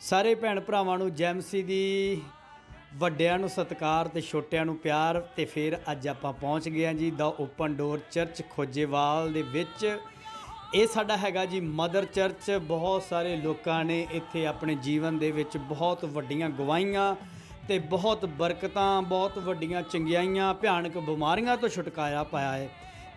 ਸਾਰੇ ਭੈਣ ਭਰਾਵਾਂ ਨੂੰ ਜੈਮਸੀ ਦੀ, ਵੱਡਿਆਂ ਨੂੰ ਸਤਿਕਾਰ ਤੇ ਛੋਟਿਆਂ ਨੂੰ ਪਿਆਰ ਤੇ ਫਿਰ ਅੱਜ ਆਪਾਂ ਪਹੁੰਚ ਗਏ ਹਾਂ ਜੀ the open door church Khojewal ਦੇ ਵਿੱਚ। ਇਹ ਸਾਡਾ ਹੈਗਾ ਜੀ ਮਦਰ ਚਰਚ। ਬਹੁਤ ਸਾਰੇ ਲੋਕਾਂ ਨੇ ਇੱਥੇ ਆਪਣੇ ਜੀਵਨ ਦੇ ਵਿੱਚ ਬਹੁਤ ਵੱਡੀਆਂ ਗਵਾਈਆਂ ਤੇ ਬਹੁਤ ਬਰਕਤਾਂ, ਬਹੁਤ ਵੱਡੀਆਂ ਚੰਗਿਆਈਆਂ, ਭਿਆਨਕ ਬਿਮਾਰੀਆਂ ਤੋਂ ਛੁਟਕਾਰਾ ਪਾਇਆ ਹੈ।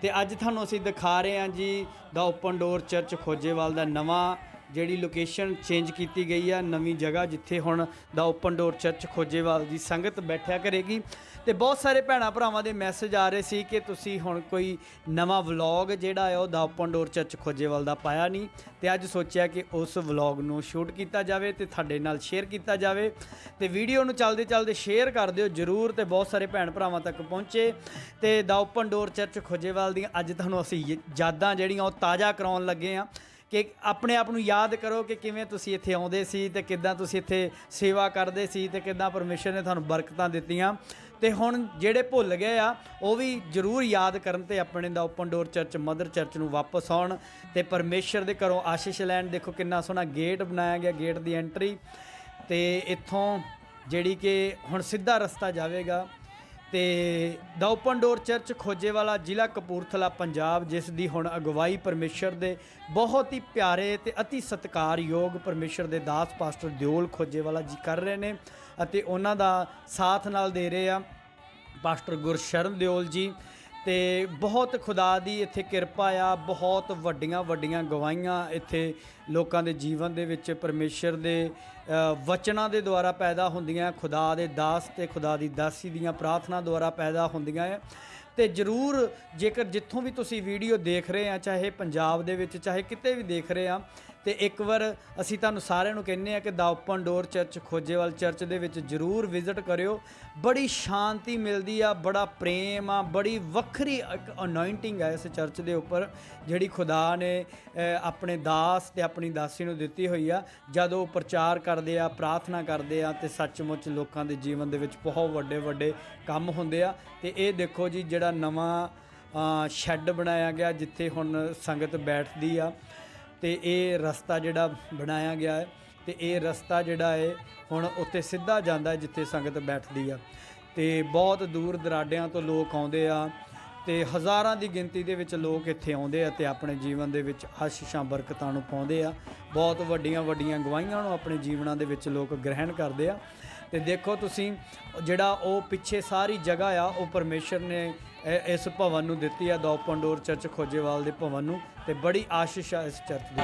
ਤੇ ਅੱਜ ਤੁਹਾਨੂੰ ਅਸੀਂ ਦਿਖਾ ਰਹੇ ਹਾਂ ਜੀ the open door church Khojewal ਦਾ ਨਵਾਂ ਜਿਹੜੀ ਲੋਕੇਸ਼ਨ ਚੇਂਜ ਕੀਤੀ ਗਈ ਆ, ਨਵੀਂ ਜਗ੍ਹਾ ਜਿੱਥੇ ਹੁਣ the open door church Khojewal ਦੀ ਸੰਗਤ ਬੈਠਿਆ ਕਰੇਗੀ। ਤੇ ਬਹੁਤ ਸਾਰੇ ਭੈਣਾ ਭਰਾਵਾਂ ਦੇ ਮੈਸੇਜ ਆ ਰਹੇ ਸੀ ਕਿ ਤੁਸੀਂ ਹੁਣ ਕੋਈ ਨਵਾਂ ਵਲੌਗ ਜਿਹੜਾ ਹੈ ਉਹ the open door church Khojewal ਦਾ ਪਾਇਆ ਨਹੀਂ। ਤੇ ਅੱਜ ਸੋਚਿਆ ਕਿ ਉਸ ਵਲੌਗ ਨੂੰ ਸ਼ੂਟ ਕੀਤਾ ਜਾਵੇ ਤੇ ਤੁਹਾਡੇ ਨਾਲ ਸ਼ੇਅਰ ਕੀਤਾ ਜਾਵੇ। ਤੇ ਵੀਡੀਓ ਨੂੰ ਚੱਲਦੇ ਚੱਲਦੇ ਸ਼ੇਅਰ ਕਰ ਦਿਓ ਜਰੂਰ ਤੇ ਬਹੁਤ ਸਾਰੇ ਭੈਣ ਭਰਾਵਾਂ ਤੱਕ ਪਹੁੰਚੇ। ਤੇ the open door church Khojewal ਦੀਆਂ ਅੱਜ ਤੁਹਾਨੂੰ ਅਸੀਂ y- ਯਾਦਾਂ ਜਿਹੜੀਆਂ ਉਹ ਤਾਜ਼ਾ ਕਰਾਉਣ ਲੱਗੇ ਆ। ਕਿ ਆਪਣੇ ਆਪ ਨੂੰ ਯਾਦ ਕਰੋ ਕਿ ਕਿਵੇਂ ਤੁਸੀਂ ਇੱਥੇ ਆਉਂਦੇ ਸੀ ਤੇ ਕਿੱਦਾਂ ਤੁਸੀਂ ਇੱਥੇ ਸੇਵਾ ਕਰਦੇ ਸੀ ਤੇ ਕਿੱਦਾਂ ਪਰਮੇਸ਼ਰ ਨੇ ਤੁਹਾਨੂੰ ਬਰਕਤਾਂ ਦਿੱਤੀਆਂ। ਤੇ ਹੁਣ ਜਿਹੜੇ ਭੁੱਲ ਗਏ ਆ, ਉਹ ਵੀ ਜਰੂਰ ਯਾਦ ਕਰਨ ਤੇ ਆਪਣੇ ਦਾ open door church mother church ਨੂੰ ਵਾਪਸ ਆਉਣ। ਤੇ ਪਰਮੇਸ਼ਰ ਦੇ ਘਰੋਂ ਆਸ਼ੀਸ਼ ਲੈਣ। ਦੇਖੋ ਕਿੰਨਾ ਸੋਹਣਾ ਗੇਟ ਬਣਾਇਆ ਗਿਆ ਗੇਟ ਦੀ ਐਂਟਰੀ ਤੇ ਇੱਥੋਂ ਜਿਹੜੀ ਕਿ ਹੁਣ ਸਿੱਧਾ ਰਸਤਾ ਜਾਵੇਗਾ। ਤੇ ਦਾ ਓਪਨ ਡੋਰ ਚਰਚ ਖੋਜੇਵਾਲਾ ਜ਼ਿਲ੍ਹਾ ਕਪੂਰਥਲਾ, ਪੰਜਾਬ, ਜਿਸ ਦੀ ਹੁਣ ਅਗਵਾਈ ਪਰਮੇਸ਼ਰ ਦੇ ਬਹੁਤ ਹੀ ਪਿਆਰੇ ਤੇ ਅਤੀ ਸਤਿਕਾਰਯੋਗ ਪਰਮੇਸ਼ਰ ਦੇ ਦਾਸ ਪਾਸਟਰ ਦਿਓਲ ਖੋਜੇਵਾਲਾ ਜੀ ਕਰ ਰਹੇ ਨੇ ਅਤੇ ਉਹਨਾਂ ਦਾ ਸਾਥ ਨਾਲ ਦੇ ਰਹੇ ਆ ਪਾਸਟਰ ਗੁਰਸ਼ਰਨ ਦਿਓਲ ਜੀ। ਤੇ ਬਹੁਤ ਖੁਦਾ ਦੀ ਇੱਥੇ ਕਿਰਪਾ ਆ, ਬਹੁਤ ਵੱਡੀਆਂ ਵੱਡੀਆਂ ਗਵਾਹੀਆਂ ਇੱਥੇ ਲੋਕਾਂ ਦੇ ਜੀਵਨ ਦੇ ਵਿੱਚ ਪਰਮੇਸ਼ਰ ਦੇ ਵਚਨਾਂ ਦੇ ਦੁਆਰਾ ਪੈਦਾ ਹੁੰਦੀਆਂ, ਖੁਦਾ ਦੇ ਦਾਸ ਤੇ ਖੁਦਾ ਦੀ ਦਾਸੀ ਦੀਆਂ ਪ੍ਰਾਰਥਨਾ ਦੁਆਰਾ ਪੈਦਾ ਹੁੰਦੀਆਂ ਹੈ ਤੇ ਜਰੂਰ ਜੇਕਰ ਜਿੱਥੋਂ ਵੀ ਤੁਸੀਂ ਵੀਡੀਓ ਦੇਖ ਰਹੇ ਆ, ਚਾਹੇ ਪੰਜਾਬ ਦੇ ਵਿੱਚ, ਚਾਹੇ ਕਿਤੇ ਵੀ ਦੇਖ ਰਹੇ ਆ ਤੇ ਇੱਕ ਵਾਰ ਅਸੀਂ ਤੁਹਾਨੂੰ ਸਾਰਿਆਂ ਨੂੰ ਕਹਿੰਨੇ ਆ ਕਿ ਦਾ open door church Khojewal church ਦੇ ਵਿੱਚ ਜਰੂਰ ਵਿਜ਼ਿਟ ਕਰਿਓ। ਬੜੀ ਸ਼ਾਂਤੀ ਮਿਲਦੀ ਆ, ਬੜਾ ਪ੍ਰੇਮ ਆ, ਬੜੀ ਵੱਖਰੀ ਇੱਕ ਅਨੋਇੰਟਿੰਗ ਆ ਇਸ ਚਰਚ ਦੇ ਉੱਪਰ, ਜਿਹੜੀ ਖੁਦਾ ਨੇ ਆਪਣੇ ਦਾਸ ਤੇ ਆਪਣੀ ਦਾਸੀ ਨੂੰ ਦਿੱਤੀ ਹੋਈ ਆ। ਜਦੋਂ ਉਹ ਪ੍ਰਚਾਰ ਕਰਦੇ ਆ, ਪ੍ਰਾਰਥਨਾ ਕਰਦੇ ਆ ਤੇ ਸੱਚਮੁੱਚ ਲੋਕਾਂ ਦੇ ਜੀਵਨ ਦੇ ਵਿੱਚ ਬਹੁਤ ਵੱਡੇ ਵੱਡੇ ਕੰਮ ਹੁੰਦੇ ਆ। ਤੇ ਇਹ ਦੇਖੋ ਜੀ ਜਿਹੜਾ ਨਵਾਂ ਸ਼ੈੱਡ ਬਣਾਇਆ ਗਿਆ, ਜਿੱਥੇ ਹੁਣ ਸੰਗਤ ਬੈਠਦੀ ਆ। ਤੇ ਇਹ ਰਸਤਾ ਜਿਹੜਾ ਬਣਾਇਆ ਗਿਆ ਹੈ ਤੇ ਇਹ ਰਸਤਾ ਜਿਹੜਾ ਹੈ ਹੁਣ ਉੱਤੇ ਸਿੱਧਾ ਜਾਂਦਾ ਜਿੱਥੇ ਸੰਗਤ ਬੈਠਦੀ ਆ। ਤੇ ਬਹੁਤ ਦੂਰ ਦਰਾਡਿਆਂ ਤੋਂ ਲੋਕ ਆਉਂਦੇ ਆ ਤੇ ਹਜ਼ਾਰਾਂ ਦੀ ਗਿਣਤੀ ਦੇ ਵਿੱਚ ਲੋਕ ਇੱਥੇ ਆਉਂਦੇ ਆ ਤੇ ਆਪਣੇ ਜੀਵਨ ਦੇ ਵਿੱਚ ਆਸ਼ੀਸ਼ਾਂ, ਬਰਕਤਾਂ ਨੂੰ ਪਾਉਂਦੇ ਆ। ਬਹੁਤ ਵੱਡੀਆਂ ਵੱਡੀਆਂ ਗਵਾਹੀਆਂ ਨੂੰ ਆਪਣੇ ਜੀਵਨਾਂ ਦੇ ਵਿੱਚ ਲੋਕ ਗ੍ਰਹਿਣ ਕਰਦੇ ਆ। ਤੇ ਦੇਖੋ ਤੁਸੀਂ, ਜਿਹੜਾ ਉਹ ਪਿੱਛੇ ਸਾਰੀ ਜਗ੍ਹਾ ਆ, ਉਹ ਪਰਮੇਸ਼ਰ ਨੇ ਇਸ ਭਵਨ ਨੂੰ ਦਿੱਤੀ ਆ ਦਾ ਚਰਚ ਖੋਜੇਵਾਲ ਦੇ ਭਵਨ ਨੂੰ, ਤੇ ਬੜੀ ਆਸ਼ੀਸ਼ ਆ ਇਸ ਚਰਚ ਦੀ।